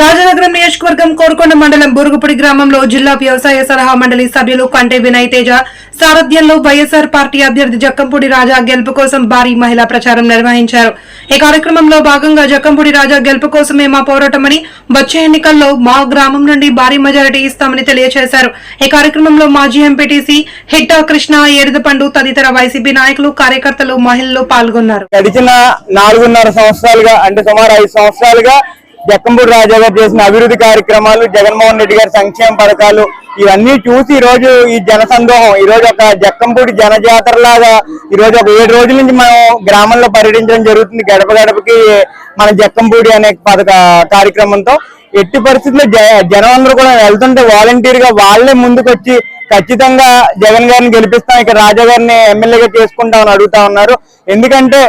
రాజనగరం నియోజకవర్గం కోరుకొండ మండలం బురుగుపూడి గ్రామంలో జిల్లా వ్యవసాయ సలహా మండలి సభ్యులు కంటే వినయ్ తేజ సారథ్యంలో వైఎస్ఆర్ పార్టీ అభ్యర్థి జక్కంపూడి రాజా గెలుపు కోసం భారీ మహిళా ప్రచారం నిర్వహించారు. ఈ కార్యక్రమంలో భాగంగా జక్కంపూడి రాజా గెలుపు కోసమే మా పోరాటమని వచ్చే ఎన్నికల్లో మా గ్రామం నుండి భారీ మెజారిటీ ఇస్తామని తెలియజేశారు ఈ కార్యక్రమంలో మాజీ ఎంపీటీసీ హిట్టా కృష్ణ ఏడుదపండు తదితర వైసీపీ నాయకులు కార్యకర్తలు మహిళలు పాల్గొన్నారు. గడిచిన నాలుగున్నర సంవత్సరాలుగా అంటే సుమారు ఐదు సంవత్సరాలుగా జక్కంపూడి రాజా గారు చేసిన అభివృద్ధి కార్యక్రమాలు జగన్మోహన్ రెడ్డి గారి సంక్షేమ పథకాలు ఇవన్నీ చూసి ఈ రోజు ఈ జన సందోహం ఈ రోజు ఒక జక్కంపూడి జనజాతర లాగా ఈ రోజు ఒక ఏడు రోజుల నుంచి మనం గ్రామంలో పర్యటించడం జరుగుతుంది. గడప గడపకి మన జక్కంపూడి అనే పథక కార్యక్రమంతో ఎట్టి పరిస్థితుల్లో జ- జనం అందరూ కూడా వెళ్తుంటే వాలంటీర్గా వాళ్ళే ముందుకొచ్చి ఖచ్చితంగా జగన్ గారిని గెలిపిస్తాం ఇక్కడ రాజా గారిని ఎమ్మెల్యేగా చేసుకుంటామని అడుగుతా ఉన్నారు. ఎందుకంటే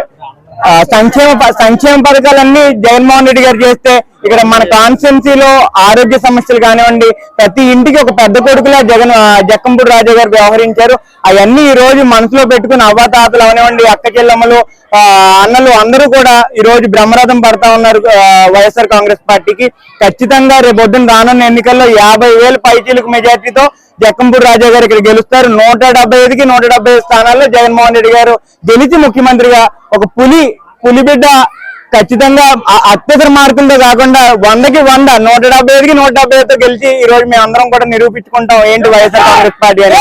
సంక్షేమ ప- సంక్షేమ పథకాలన్నీ జగన్మోహన్ రెడ్డి గారు చేస్తే ఇక్కడ మన కాన్స్టిట్యున్సీలో ఆరోగ్య సమస్యలు కానివ్వండి ప్రతి ఇంటికి ఒక పెద్ద కొడుకులా జగన్ జక్కంపూడి రాజా గారు వ్యవహరించారు. అవన్నీ ఈ రోజు మనసులో పెట్టుకుని అవ్వాతాతలు అవనివ్వండి అక్క చెల్లెమ్మలు అన్నలు అందరూ కూడా ఈ రోజు బ్రహ్మరథం పడతా ఉన్నారు వైఎస్ఆర్ కాంగ్రెస్ పార్టీకి. ఖచ్చితంగా రేపొద్దున రానున్న ఎన్నికల్లో యాభై వేల పైచీలకు మెజార్టీతో జక్కంపూడి రాజా గారు ఇక్కడ గెలుస్తారు. నూట డెబ్బై ఐదుకి నూట డెబ్బై ఐదు స్థానాల్లో జగన్మోహన్ రెడ్డి గారు గెలిచి ముఖ్యమంత్రిగా ఒక పులి పులి బిడ్డ ఖచ్చితంగా అత్యవసర మార్కులతో కాకుండా వందకి వంద నూట డెబ్బై ఐదుకి నూట డెబ్బై ఐదుతో గెలిచి ఈ రోజు మేము అందరం కూడా నిరూపించుకుంటాం ఏంటి వైఎస్ఆర్ కాంగ్రెస్ పార్టీ అని.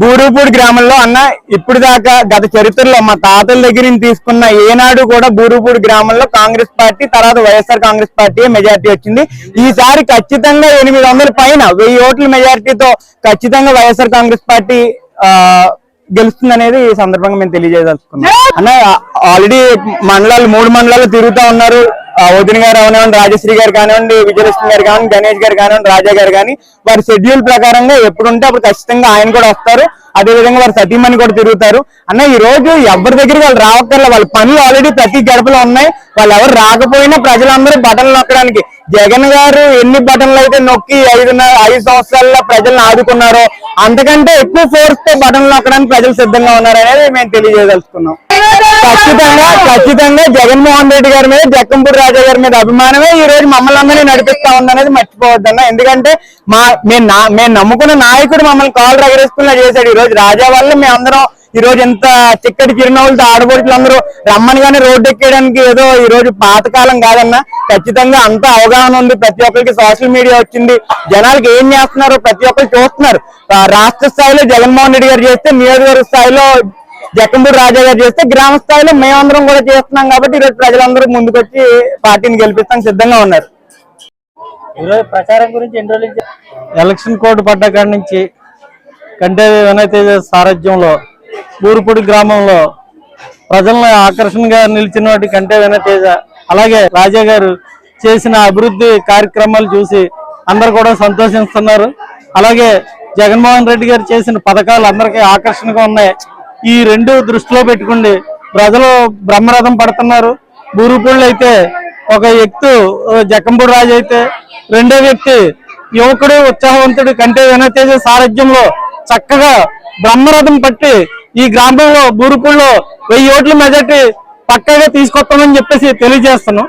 బూరుపూడి గ్రామంలో అన్న ఇప్పుడు దాకా గత చరిత్రలో మా తాతల దగ్గర నుంచి తీసుకున్న ఏనాడు కూడా బూరుపూడి గ్రామంలో కాంగ్రెస్ పార్టీ తర్వాత వైఎస్ఆర్ కాంగ్రెస్ పార్టీ మెజార్టీ వచ్చింది. ఈసారి ఖచ్చితంగా ఎనిమిది వందల పైన వెయ్యి ఓట్ల మెజార్టీతో ఖచ్చితంగా వైఎస్ఆర్ కాంగ్రెస్ పార్టీ ఆ గెలుస్తుంది అనేది ఈ సందర్భంగా మేము తెలియజేయదలుచుకున్నాం. అన్న ఆల్రెడీ మండలాలు మూడు మండలాలు తిరుగుతా ఉన్నారు. వదిన గారు అవనివ్వండి రాజశ్రీ గారు కానివ్వండి విజయలక్ష్మి గారు కానివ్వండి గణేష్ గారు కానివ్వండి రాజా గారు కానీ వారి షెడ్యూల్ ప్రకారంగా ఎప్పుడు ఉంటే అప్పుడు ఖచ్చితంగా ఆయన కూడా వస్తారు. అదే విధంగా వారి సతీమణి కూడా తిరుగుతారు. అన్న ఈ రోజు ఎవరి దగ్గరికి వాళ్ళు రావక్కర్లే వాళ్ళ పనులు ఆల్రెడీ ప్రతి గడపలో ఉన్నాయి. వాళ్ళు ఎవరు రాకపోయినా ప్రజలందరూ బటన్లు నొక్కడానికి. జగన్ గారు ఎన్ని బటన్లు అయితే నొక్కి ఐదున్నర ఐదు సంవత్సరాల్లో ప్రజలను ఆదుకున్నారో అంతకంటే ఎక్కువ ఫోర్స్తో బటన్ నొక్కడానికి ప్రజలు సిద్ధంగా ఉన్నారు అనేది మేము తెలియజేయదలుచుకున్నాం. ఖచ్చితంగా ఖచ్చితంగా జగన్మోహన్ రెడ్డి గారి మీద జక్కంపూడి రాజా గారి మీద అభిమానమే ఈ రోజు మమ్మల్ని అందరినీ నడిపిస్తా ఉందనేది మర్చిపోవద్దన్న ఎందుకంటే మా మేము మేము నమ్ముకున్న నాయకుడు మమ్మల్ని కాలు రగరేసుకున్నా చేశాడు. ఈ రోజు రాజా వల్ల మేము అందరం ఈ రోజు ఎంత చిక్కటి చిరునవ్వులతో రమ్మని కానీ రోడ్డు ఎక్కేయడానికి ఏదో ఈ రోజు పాతకాలం కాదన్న. ఖచ్చితంగా అంత అవగాహన ఉంది. ప్రతి ఒక్కరికి సోషల్ మీడియా వచ్చింది. జనాలకి ఏం చేస్తున్నారో ప్రతి ఒక్కరు చూస్తున్నారు. రాష్ట్ర స్థాయిలో జగన్మోహన్ రెడ్డి గారు చేస్తే నియోజకవర్గ స్థాయిలో జక్కంపూడి రాజా గారు చేస్తే గ్రామ స్థాయిలో మేమందరం కూడా చేస్తున్నాం కాబట్టి ఈరోజు ప్రజలందరూ ముందుకొచ్చి పార్టీని గెలిపిస్తాం సిద్ధంగా ఉన్నారు. ఈరోజు ప్రచారం గురించి ఎన్ని రోజుల ఎలక్షన్ కోడ్ పడ్డ కాడి నుంచి కంటే వినయ్ తేజ సారథ్యంలో బూరుపూడి గ్రామంలో ప్రజలను ఆకర్షణగా నిలిచినటువంటి కంటే వినయ్ తేజ. అలాగే రాజా గారు చేసిన అభివృద్ధి కార్యక్రమాలు చూసి అందరు కూడా సంతోషిస్తున్నారు. అలాగే జగన్మోహన్ రెడ్డి గారు చేసిన పథకాలు అందరికీ ఆకర్షణగా ఉన్నాయి. ఈ రెండు దృష్టిలో పెట్టుకుండి. ప్రజలు బ్రహ్మరథం పడుతున్నారు. బూరుపూళ్ళు అయితే ఒక వ్యక్తి జక్కంపూడి రాజు అయితే రెండో వ్యక్తి యువకుడు ఉత్సాహవంతుడు కంటే వినతేజ సారథ్యంలో చక్కగా బ్రహ్మరథం పట్టి ఈ గ్రామంలో బూరుపూడిలో వెయ్యి ఓట్ల మెజార్టీ పక్కగా తీసుకొస్తామని చెప్పేసి తెలియజేస్తున్నాం.